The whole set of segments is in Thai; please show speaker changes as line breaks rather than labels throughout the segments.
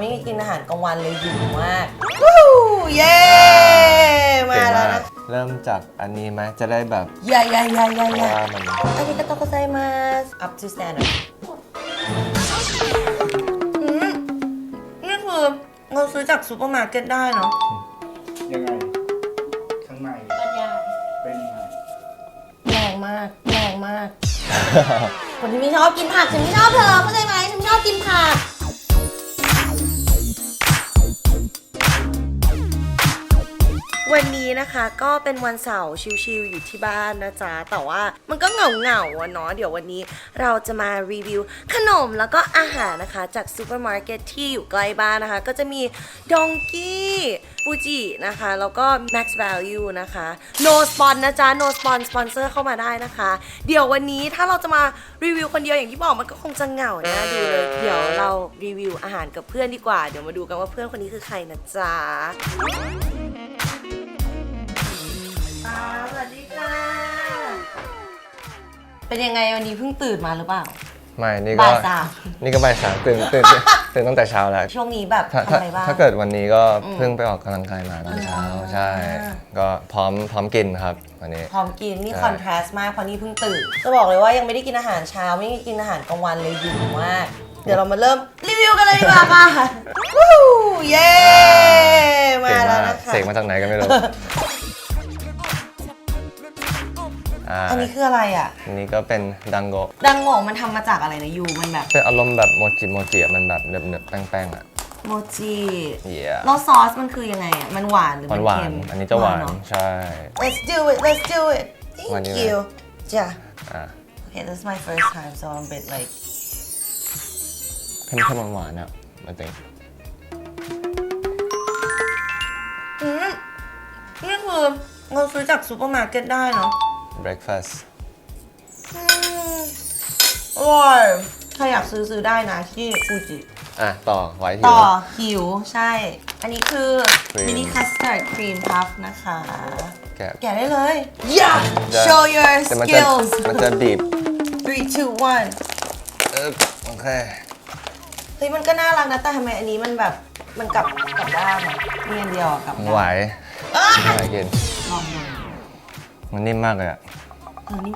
ไม่ได้กินอาหารกลางวันเลยหิวมากวู้เย้ มาแล้วนะ
เริ่มจากอันนี้ไหมจะได้แบบ
อย่าอย่าอย่าอย่า
เพ
อย่า
ราะว่ามัน
อันนี้ก็ต้องใส่มา up to standard อืมนี่คือเราซื้อจากซูเปอร์มาร์เก็ตได้เนาะ
ยังไง ข้างในเป็นยังไง
แรงมากแรงมาก คนที่ไม่ชอบกินผักฉันไม่ชอบเธอเข้าใจไหมฉันไม่ชอบกินผัก วันนี้นะคะก็เป็นวันเสาร์ชิลๆอยู่ที่บ้านนะจ๊ะ แต่ว่ามันก็เหงาๆอะเนาะเดี๋ยววันนี้เราจะมารีวิวขนมแล้วก็อาหารนะคะจากซูเปอร์มาร์เก็ตที่อยู่ใกล้บ้านนะคะ ก็จะมีดองกี้ฟูจินะคะ แล้วก็ Max Value นะคะ No Spon นะจ๊ะ No Spon สปอนเซอร์เข้ามาได้นะคะ เดี๋ยววันนี้ถ้าเราจะมารีวิวคนเดียวอย่างที่บอกมันก็คงจะเหงานะดูเลยเดี๋ยวเรารีวิวอาหารกับเพื่อนดีกว่า เดี๋ยวมาดูกันว่าเพื่อนคนนี้คือใครนะจ๊ะ เป็นยังไงวันนี้เพิ่งตื่นมาหรือเปล่า
ไม่นี่ก็
บ่ายสาม
นี่ก็บ่ายสามตื่นตื่นตื่นตื่นตั้งแต่เช้าแล้ว
ช่วงนี้แบบ
ถ้า
ทำ
ถ้า
อะไรบ้าง
ถ้าเกิดวันนี้ก็เพิ่งไปออกกำลังกายมาตอนเช้า
อ่า
ใช่ก็พร้อมพร้อมกินครับวันนี้
พร้อมกินนี่
ใช่
คอนทราสต์มากเพราะนี่เพิ่งตื่น จะบอกเลยว่ายังไม่ได้กินอาหารเช้า ไม่ได้กินอาหารกลางวันเลยหิวมาก เดี๋ยวเรามาเริ่มรีวิวกันเลยดีกว่าค่ะ วู้เย้ มา
เก่ง
แล้ว
มาก
นะคะ
เสกมาจากไหนก็ไม่รู้ อ่า
อันนี้คืออะไรอะ
อันนี้ก็เป็นดังโกะ
ดังโง่มันทำมาจากอะไรนะยูมันแบบ
เป็นอารมณ์แบบโมจิโมจิอะมันแบบเนึบๆแป้งๆอะ
โมจิ
เยี่ย
แล้วซอสมันคือยังไงอะมันหวานหรือ
หวา
มันน
หวา
เค็
น
ม
อันนี้จะหวาน
เอะ
ใช่
Let's do it let's do it
หวาน
thank
อยู่
you จ้ะ
อ่า
Okay, this is my first time, so I'm a bit like
เค็มๆหวานๆอะมาติง
อืมนี่คือเราซื้อจากซูเปอร์มาร์เก็ตได้เนาะ
breakfast
อืมอร่อยใครอยากซื้อซื้อได้นะที่ฟูจิ
อะ ต่อไว้หิ
ต่
ว
อหิวใช่ อันนี้คือ
Cream
มินิคัสตาร์ดครีมพัฟนะคะ
แกะ
แกะได้เลย yeah
จะ
show your
แต่มันจะ
skills
มันจะบีบ
three two one
เออโอเค
เฮ้ยมันก็น่ารักนะแต่ทำไมอันนี้มันแบบมันกลับกลับด้านอะมีอันเดียวอะกลับด้าน
ไหว
อะ
ไหวกิน
ลองดู
มันนิ่มมากเลยอะ
เออนี่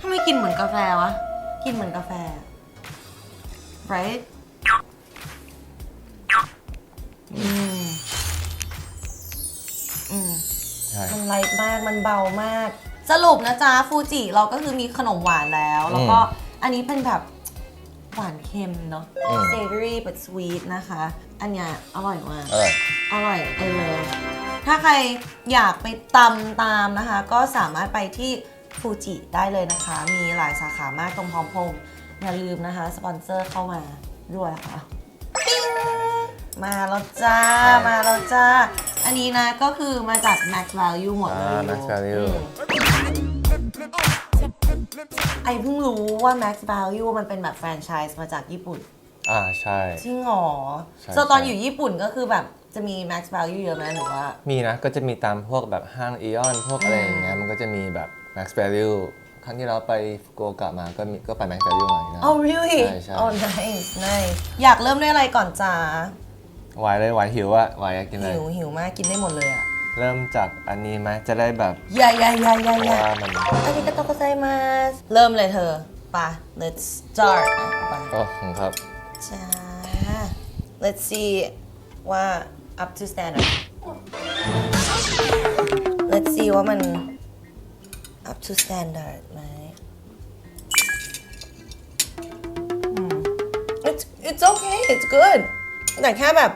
ทำไมกินเหมือนกาแฟวะ กินเหมือนกาแฟ right อืม อืม
ใช่
มันไลท์มาก มันเบามาก สรุปนะจ๊ะ ฟูจิเราก็คือมีขนมหวานแล้ว แล้วก็อันนี้เป็นแบบหวานเค็มเนาะ savory but sweet นะคะ อันเนี้ยอร่อยมาก
อร่อย
อร่อยไอเลยถ้าใครอยากไปตำตามนะคะ ก็สามารถไปที่ ฟูจิได้เลยนะคะ มีหลายสาขามากตรงพร้อมพงษ์อย่าลืมนะคะ สปอนเซอร์เข้ามาด้วยค่ะปิ๊งมาแล้วจ้า มาแล้วจ้า อันนี้นะก็คือมาจาก Max Value หมดเลย
อ่า Max Value
อืมไอเพิ่งรู้ว่า Max Value มันเป็นแบบแฟรนไชส์มาจากญี่ปุ่น
อ่าใช่
จริงเหรอ
ใช่
so ตอน
ใช่
อยู่ญี่ปุ่นก็คือแบบ จะมี max value เยอะไหมหรือว่า
มีนะ ก็จะมีตามพวกแบบห้างอีออนพวกอะไรอย่างเงี้ยมันก็จะมีแบบ max value ครั้งที่เราไปฟุกุโอกะมาก็มีก็ไป max value มาอีกนะ
oh really
ใช่ใช่
oh nice nice อยากเริ่มด้วยอะไรก่อนจ้า
ไหวเลยไหวหิวอะไหวอะกินเลย
หิวหิวมากกินได้หมดเลยอะ
เริ่มจากอันนี้ไหมจะได้แบบ
อย่าอย่าอย่าอย่า
เพ
อย่า
ราะว่ามัน
อันนี้ก็ต้องใส่มาเริ่มเลยเธอไป let's start อะไป
ก็ของครับ
จ้า let's see ว่า up to standard let's see ว่ามัน up to standard ไหมอืม it's it's okay it's good แต่แค่แบบ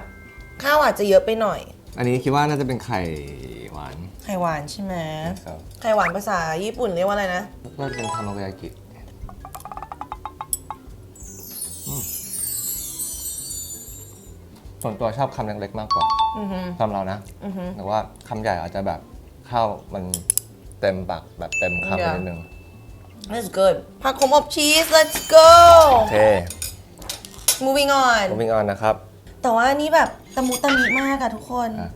ข้าวอาจจะเยอะไปหน่อย
อันนี้คิดว่าน่าจะเป็นไข่หวาน
ไข่หวานใช่ไหม
ครับ
ไข่หวานภาษาญี่ปุ่นเรียกว่าอะไรนะ
ก็เป็นทามาโกยากิ ส่วนตัวชอบคำเล็กๆมากกว่า
อือฮึ
สำหรับเรานะ
อือฮึ
แต่ว่าคำใหญ่อาจจะแบบข้าวมันเต็มปากแบบเต็มคำไป
Yeah.
นิดนึง
That's good ผักขมอบชีส let's go
โอเค
moving on
moving on นะครับ
แต่ว่าอันนี้แบบตะมุตะมิมากอะทุกคน
อะ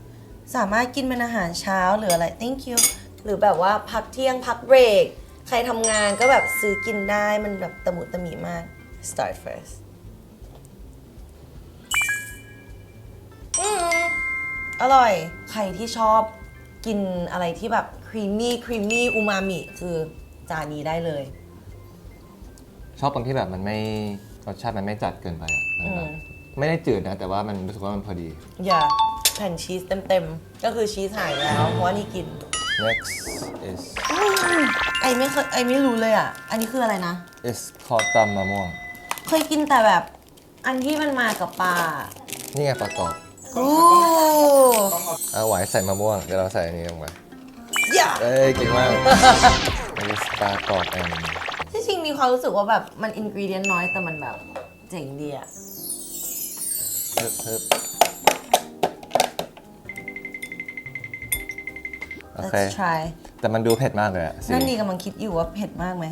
สามารถกินเป็นอาหารเช้าหรืออะไร thank you หรือแบบว่าพักเที่ยงพักเบรก ใครทำงานก็แบบซื้อกินได้มันแบบตะมุตะมิมาก start first อร่อย ใครที่ชอบกินอะไรที่แบบครีมมี่ครีมมี่อูมามิคือจานนี้ได้เลย
ชอบตรงที่แบบมันไม่รสชาติมันไม่จัดเกินไปอะมันแบบ
อืม
ไม่ได้จืดนะ แต่ว่ามันรู้สึกว่ามันพอดี
อย่าแผ่นชีสเต็มๆ ก็คือชีสหายแล้ว เพราะว่านี่กิน
next is
ไอไม่เคยไอไม่รู้เลยอะ อันนี้คืออะไรนะ
is คอตำมะม่วง
เคยกินแต่แบบ อันที่มันมากับปลา
นี่ไงประกอบ
อู้
เอาไหวใส่มะม่วง เดี๋ยวเราใส่อันนี้ลงไป
อย่า
เอ้ยเก่งมากอันนี้ปลากรอบแอน
ที่จริงมีความรู้สึกว่าแบบมันอินกรีเดียนน้อยแต่มันแบบเจ๋งดีอะ
เพิ่มเพิ่มโอเค
let's try
แต่มันดูเผ็ดมากเลยอะสี
นั่นดีกำลังคิดอยู่ว่าเผ็ดมากไหม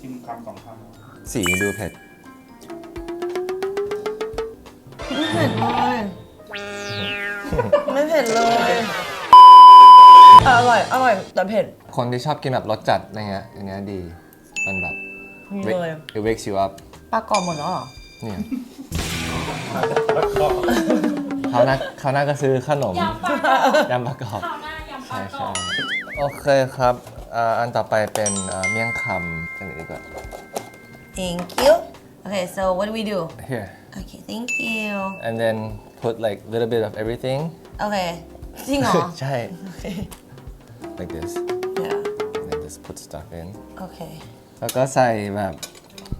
ชิมคำสองค
สีดูเผ็ด
ไม่เผ็ดเลยไม่เผ็ดเลย อร่อย อร่อยแต่เผ็ด
คนที่ชอบกินแบบรสจัดอะไรเงี้ยอย่างเงี้ยดี มันแบบ
นี่เลย
it wakes you up
ปลากรอบหมดแล้วเหรอ
เนี่ยำเขาวหน้าเขาวหน้าก็ซื้อขนม
ยำปลากรอบ
ยำประกอบ
ข้าวหน้ายำปลา
ใช่
กร
ใช่
อบ
โอเคครับอ่าอันต่อไปเป็นอ่าเมี่ยงคำอันนี้ดีกว่า
thank you okay so what do we do
here
okay thank you
and then put like little bit of everything
okay จริงเหรอ
ใช่
okay
like this
yeah
and then just put stuff in
okay
แล้วก็ใส่แบบ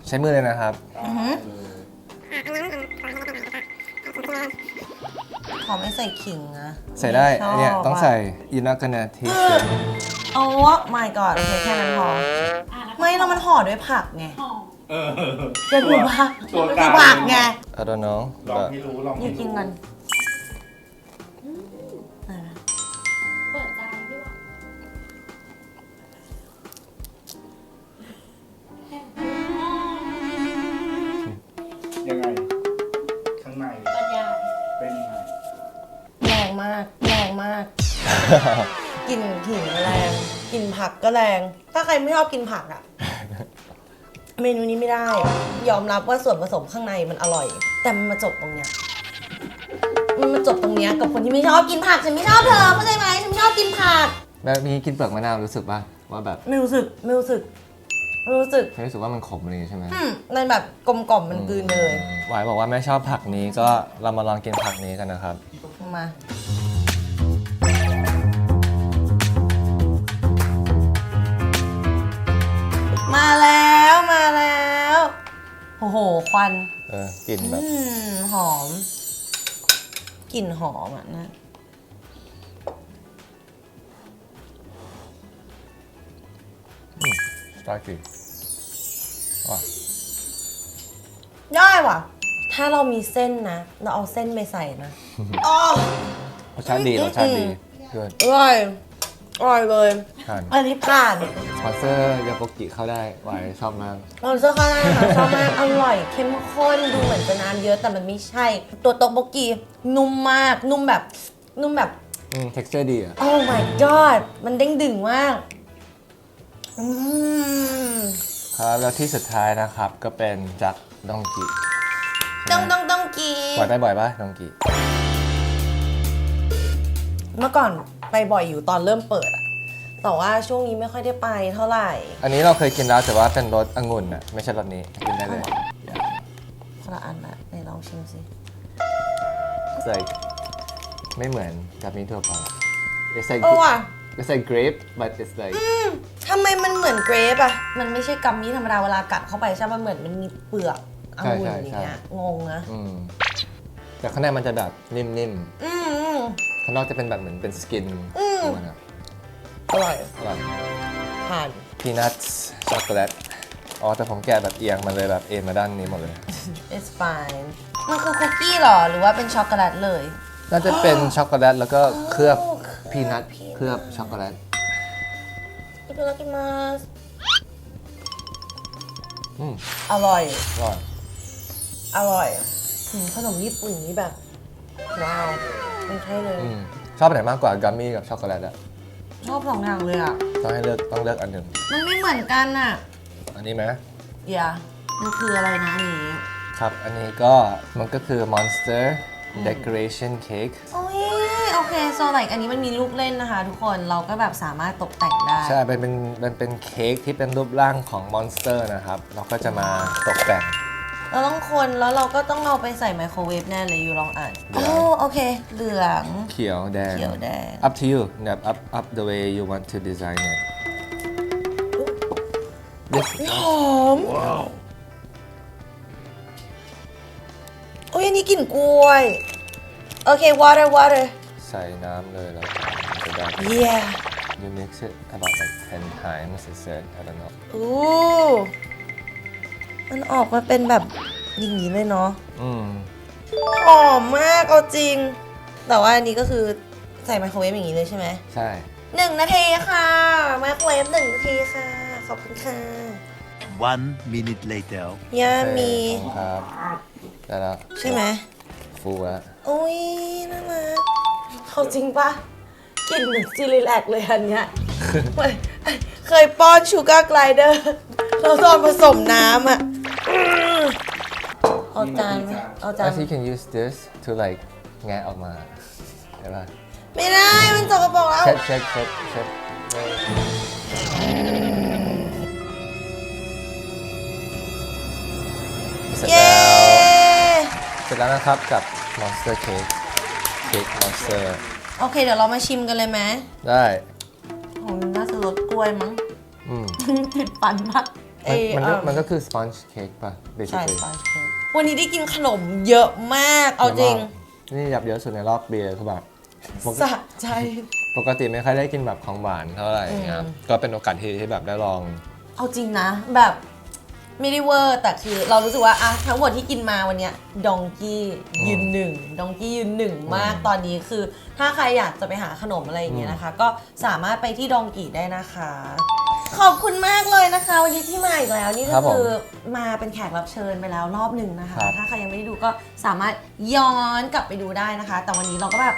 ใช้มือเลยนะครับ
ขอไม่ใส่ขิงนะ
ใส่ได้
ม่ชบ
อันเนี่ยต้องะใส่ you're not gonna taste it
โอ้ my god โอเคแค่นั้นพอ
อะแล้วก็
ไม่เรามันห่อด้วยผักไง
ห่อ
เออ
จะดูผัก
ตัวก
ดู
ลาง
ผักไง
I don't know
ลอง
but
ให้รู้ ลอง
อ
ให้
ยู่กิน
รู้
กัน มาก กลินขิงแรงกินผักก็แรง ถ้าใครไม่ชอบกินผักอะเมนูนี้ไม่ได้ ยอมรับว่าส่วนผสมข้างในมันอร่อย แต่มันมาจบตรงเนี้ย มันมาจบตรงเนี้ยกับคนที่ไม่ชอบกินผักฉันไม่ชอบเธอเข้าใจไหมฉันไม่ชอบกินผัก
แบบนี้กินเปลือกมะนาวรู้สึกป่ะว่าแบบ
ไม่รู้สึกไม่รู้สึกไม่รู้สึก
ไม่รู้สึกว่ามันขมอะไรอย่างงี้ใช่ไหม
อืมมันแบบกลมกล่อมมันกลืนไปเลย
หวายบอกว่าไม่ชอบผักนี้ก็เรามาลองกินผักนี้กันนะครับ
มา มาแล้วมาแล้ว โอ้โห ควัน
เออกลิ่นแบบ
อืม หอม กลิ่นหอมอะนะ
สตาร์กี้ว่ะ
ได้ว่ะ ถ้าเรามีเส้นนะ เราเอาเส้นไปใส่นะอ๋อ
รสชาติดีรสชาติดีเกิน
อร่อยอร่อยเลย
ผ่าน
อันนี้ผ่าน
สปอนเซอร์ยาโปกิเข้าได้หวายชอบมาก
เราเสื้อข้างหน้าค่ะชอบมากอร่อย เข้มข้นดูเหมือนจะน้ำเยอะแต่มันไม่ใช่ ตัวโต๊กโบกีนุ่มมาก นุ่มแบบ นุ่มแบบ
อืม texture ดีอะ
oh my god มันเด้งดึงมาก อืม
ครับแล้วที่สุดท้ายนะครับก็เป็นจากดองกิ
ต้องต้องต้องกี
หวายไปบ่อยป่ะดองกิ
เมื่อก่อนไปบ่อยอยู่ตอนเริ่มเปิดอะ แต่ว่าช่วงนี้ไม่ค่อยได้ไปเท่าไหร่
อันนี้เราเคยกินแล้วแต่ว่าเป็นรสองุ่นอะไม่ใช่รสนี้กินได้เลย
คนละอันละไหนลองชิมสิ
It's like ไม่เหมือนกับนี้ทั่วไป It's like
เออว่ะ
It's like grape but it's like
ทำไมมันเหมือนเกรปอะมันไม่ใช่กัมมี่ธรรมดาเวลากัดเข้าไปใช่ไหมมันเหมือนมันมีเปลือกองุ่น
ใช่
อย่าง
ใช่
เงี้ยงงนะ
อืมแต่ข้างในมันจะแบบนิ่ม
อืมอืม
ๆข้างนอกจะเป็นแบบเหมือนเป็นสกิน
อืม
ของมันอะ
อร่อย
อร่อย
ผ่าน
พีนัทช็อกโกแลตอ๋อแต่ผมแกะแบบเอียงมาเลยแบบเอ็นมาด้านนี้หมดเลย
it's fine มันคือคุกกี้เหรอ หรือว่าเป็นช็อกโกแลตเลย
น่าจะเป็นช็อกโกแลตแล้วก็เคลือบพีนัทเคลือบช็อกโกแลต
อิตามาส
อ
ร่อย
อร่อย
อร่อยขนมญี่ปุ่นนี้แบบ ว้าว ไม่ใช่เลย
ชอบอัไหนมากกว่ากัมมี่กับช็อกโกแลตอะ
ชอบสองอย่างเลยอะ
ต้องให้เลือกต้องเลือกอันหนึ่ง
มันไม่เหมือนกันอะ
อันนี้ไหม
เดี๋ยวมันคืออะไรนะอันนี้
ครับ อันนี้ก็มันก็คือ Monster decoration cake
โอ้ยโอเคโซ like อันนี้มันมีลูกเล่นนะคะ ทุกคนเราก็แบบสามารถตกแต่งได้
ใช่เป็นเป็นเป็นเป็นเค้กที่เป็นรูปร่างของมอนสเตอร์นะครับ เราก็จะมาตกแต่ง
เราต้องคนแล้วเราก็ต้องเอาไปใส่ไมโครเวฟแน่เลยอยู่ลองอ่าน
เดี๋
โอ้
ยว
โอเค เหลือง
เขียวแดง
เขียวแดง
up to you แบบ up up the way you want to design it This
หอมโอ้ยอันนี้กลิ่นกล้วย โอเค water water
ใส่น้ำเลยแล้วจะได้
yeah
you mix it about like 10 times it said I don't know
อู้ มันออกมาเป็นแบบอย่างนี้เลยเนาะ
อืม
หอมมากเอาจริง แต่ว่าอันนี้ก็คือใส่ไมโครเวฟอย่างนี้เลยใช่ไหม
ใช่
หนึ่งนาทีค่ะไมโครเวฟหนึ่งนาทีค่ะ ขอบคุณค่ะ
One minute later.
ย่ามี
โอเคครับได้แล้ว
ใช่ไหม
ฟูแล้ว
โอ้ยน่ารักเขาจริงปะกลินเหมือนจิลิแลกเลยอันเนี้ยเหมือนเคยป้อนชูการ์ไกลเดอร์เราตอนผสมน้ำอะอืม เอาจานไหมเอาจาน
As you can use this to like แงะออกมาได้ป่ะ
ไม่ได้ มันสกปรกแล้ว
เช็ดเช็ดเช็ดเช็ดเสร็จ
เย้
แล้วเสร็จแล้วนะครับกับ Monster Cake Cake Monster
โอเค เดี๋ยวเรามาชิมกันเลยไหม
ได้
โอ้ยน่าจะรสกล้วยมั้ง
อืม
ติดฟันมาก
มันมันก็
เอ่อ
มันก็คือ sponge cake ป่ะ
ใช่
basically
สปอนจ์เค้กวันนี้ได้กินขนมเยอะมากเอาจริง
นี่ยับเยอะสุดในรอบปีเลยคือแบบปก
สะใจ
ปกติไม่ค่อยได้กินแบบของหวานเท่าไหร่อย่างเงี้ย
อืม
ก็เป็นโอกาสที่ที่แบบได้ลอง
เอาจริงนะ แบบไม่ได้เวอร์แต่คือเรารู้สึกว่าอะทั้งหมดที่กินมาวันเนี้ยดองกี้ยืนหนึ่งดองกี้ยืนหนึ่งมากตอนนี้คือ ถ้าใครอยากจะไปหาขนมอะไรอย่างเงี้ยนะคะ ก็สามารถไปที่ดองกี้ได้นะคะ ขอบคุณมากเลยนะคะ วันนี้ที่มาอีกแล้วนี่
ครั
ก็
บผม
คือมาเป็นแขกรับเชิญไปแล้วรอบหนึ่งนะคะ
ครับ
ถ้าใครยังไม่ได้ดูก็สามารถย้อนกลับไปดูได้นะคะ แต่วันนี้เราก็แบบ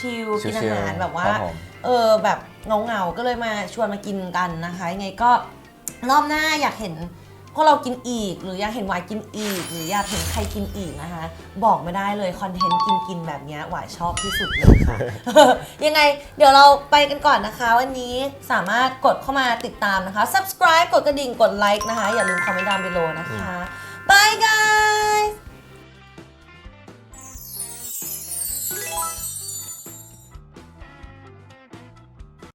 ชิลๆกินอา
ชิล
หาร
ๆ
แบบว่า
ครับผม
เออแบบเงาๆก็เลยมาชวนมากินกันนะคะยังไงก็รอบหน้าอยากเห็น พวกเรากินอีก หรืออยากเห็นหวายกินอีก หรืออยากเห็นใครกินอีกนะคะ บอกมาได้เลยคอนเทนต์กินกินๆแบบเนี้ยหวายชอบที่สุดเลยค่ะ ยังไงเดี๋ยวเราไปกันก่อนนะคะ วันนี้สามารถกดเข้ามาติดตามนะคะ subscribe กดกระดิ่งกดไลค์นะคะ อย่าลืมคอมเมนต์ดาวน์ below นะคะ bye guys